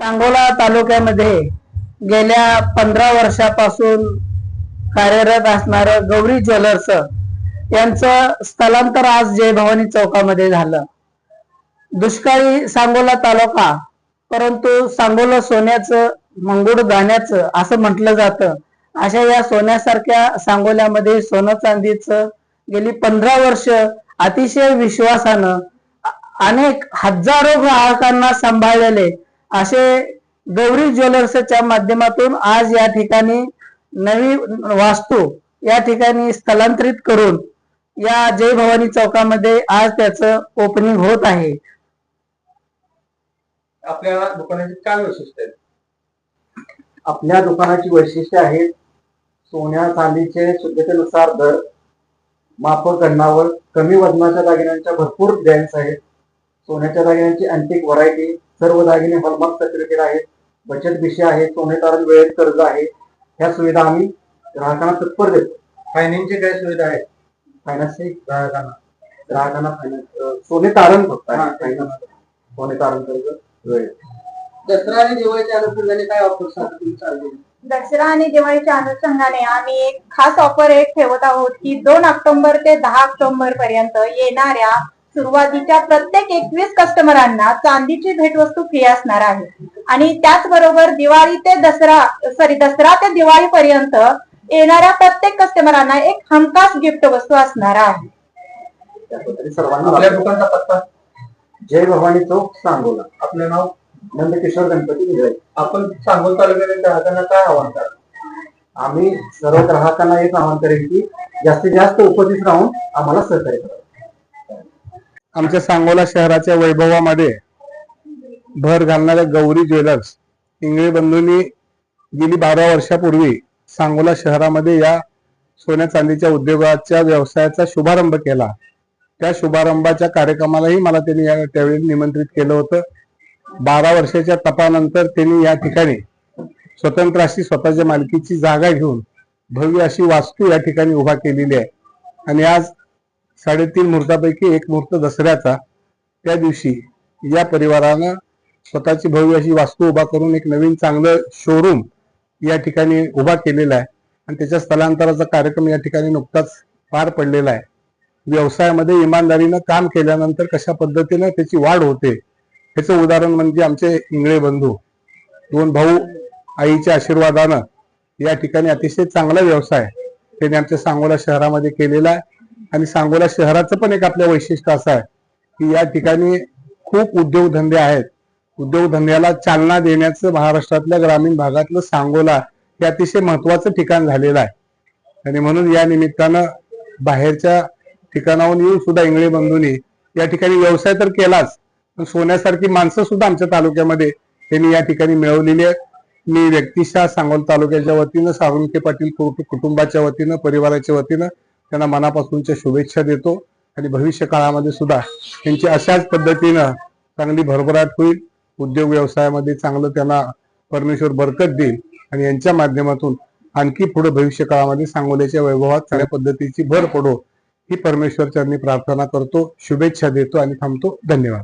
सांगोला तालुक्यामध्ये गेल्या पंधरा वर्षापासून कार्यरत असणारं गौरी ज्वेलर्स यांचं स्थलांतर आज जय भवानी चौकामध्ये झालं. दुष्काळी सांगोला तालुका परंतु सांगोला सोन्याचं मंगुड गाण्याचं असं म्हटलं जातं. अशा या सोन्यासारख्या सांगोल्यामध्ये सोनं चांदीचं गेली पंधरा वर्ष अतिशय विश्वासानं अनेक हजारो ग्राहकांना सांभाळलेले असे गौरी ज्वेलर्सच्या माध्यमातून आज या ठिकाणी नवी वास्तू या ठिकाणी स्थलांतरित करून या जय भवानी चौकामध्ये आज त्याचं ओपनिंग होत आहे. आपल्या दुकानाची काय वैशिष्ट्य आहेत? आपल्या दुकानाची वैशिष्ट्य आहेत सोन्या चांदीचे शुद्धतेनुसार दर माप गणनावर कमी वजनाच्या दागिन्यांच्या भरपूर ब्रँड्स आहेत. सोन्याच्या दागिन्यांची अँटिक व्हरायटी सर्व दागिने हॉलमार्क सर्टिफिकेट आहेत. बचत विषय आहे सोने तारण वेळेत कर्ज आहे. ह्या सुविधा आम्ही ग्राहकांना तत्पर देतो. फायनान्सची काय सुविधा आहे फायनान्सची ग्राहकांना. ग्राहकांना फायनान्स सोने तारण फक्त. हा, आहे फायनान्स सोने तारण कर्ज वेळेत. दसरा आणि दिवाळीच्या अनुषंगाने काय ऑफर्स चालू दसरा आणि दिवाळीच्या अनुषंगाने आम्ही एक खास ऑफर एक ठेवत आहोत की दोन ऑक्टोबर ते दहा ऑक्टोबर पर्यंत येणाऱ्या सुरुवातीच्या प्रत्येक एकवीस कस्टमरांना चांदीची भेटवस्तू फ्री असणार आहे. आणि त्याचबरोबर दिवाळी ते दसरा सॉरी दसरा ते दिवाळी पर्यंत येणाऱ्या प्रत्येक कस्टमरांना एक हमखास गिफ्ट वस्तू असणार आहे. त्या पद्धतीने सर्वांना आपल्या. दुकानचा पत्ता? जय भवानी चौक सांगोला. आपलं नाव? नंदकिशोर गणपती विजय. आपण सांगोल तालुक्यातील ग्राहकांना काय आव्हान करा आम्ही सर्व ग्राहकांना एक आवाहन करेन की जास्तीत जास्त उपस्थित राहून आम्हाला सहकार्य करा. आमच्या सांगोला शहराच्या वैभवामध्ये भर घालणाऱ्या गौरी ज्वेलर्स इंगळे बंधूंनी गेली बारा वर्षापूर्वी सांगोला शहरामध्ये या सोन्या चांदीच्या उद्योगाच्या व्यवसायाचा शुभारंभ केला. त्या शुभारंभाच्या कार्यक्रमालाही मला त्यांनी या त्यावेळी निमंत्रित केलं होतं. बारा वर्षाच्या तपानंतर त्यांनी या ठिकाणी स्वतंत्र अशी स्वतःच्या मालकीची जागा घेऊन भव्य अशी वास्तू या ठिकाणी उभा केलेली आहे. आणि आज साडेतीन मुहूर्तापैकी एक मुहूर्त दसऱ्याचा. त्या दिवशी या परिवारानं स्वतःची भव्य अशी वास्तू उभा करून एक नवीन चांगलं शोरूम या ठिकाणी उभा केलेला आहे. आणि त्याच्या स्थलांतराचा कार्यक्रम या ठिकाणी नुकताच पार पडलेला आहे. व्यवसायामध्ये इमानदारीनं काम केल्यानंतर कशा पद्धतीनं त्याची वाढ होते ह्याचं उदाहरण म्हणजे आमचे इंगळे बंधू. दोन भाऊ आईच्या आशीर्वादानं या ठिकाणी अतिशय चांगला व्यवसाय त्यांनी आमच्या सांगोला शहरामध्ये केलेला आहे. आणि सांगोला शहराचं पण एक आपलं वैशिष्ट्य असं आहे की या ठिकाणी खूप उद्योगधंदे आहेत. उद्योगधंद्याला चालना देण्याचं महाराष्ट्रातल्या ग्रामीण भागातलं सांगोला हे अतिशय महत्वाचं ठिकाण झालेलं आहे. आणि म्हणून या निमित्तानं बाहेरच्या ठिकाणाहून येऊन सुद्धा इंगळे बंधूंनी या ठिकाणी व्यवसाय तर केलाच पण सोन्यासारखी माणसं सुद्धा आमच्या तालुक्यामध्ये त्यांनी या ठिकाणी मिळवलेली आहेत मी व्यक्तिशः सांगोल तालुक्याच्या वतीनं साळुंके पाटील कुटुंबाच्या वतीनं परिवाराच्या वतीनं त्यांना मनापासूनच्या शुभेच्छा देतो आणि भविष्य काळामध्ये सुद्धा त्यांची अशाच पद्धतीनं चांगली भरभराट होईल. उद्योग व्यवसायामध्ये चांगलं त्यांना परमेश्वर बरकत देईल आणि यांच्या माध्यमातून आणखी पुढे भविष्य काळामध्ये सांगोल्याच्या वैभवात चांगल्या पद्धतीची भर पडो. ही परमेश्वर चरणी प्रार्थना करतो शुभेच्छा देतो आणि थांबतो. धन्यवाद.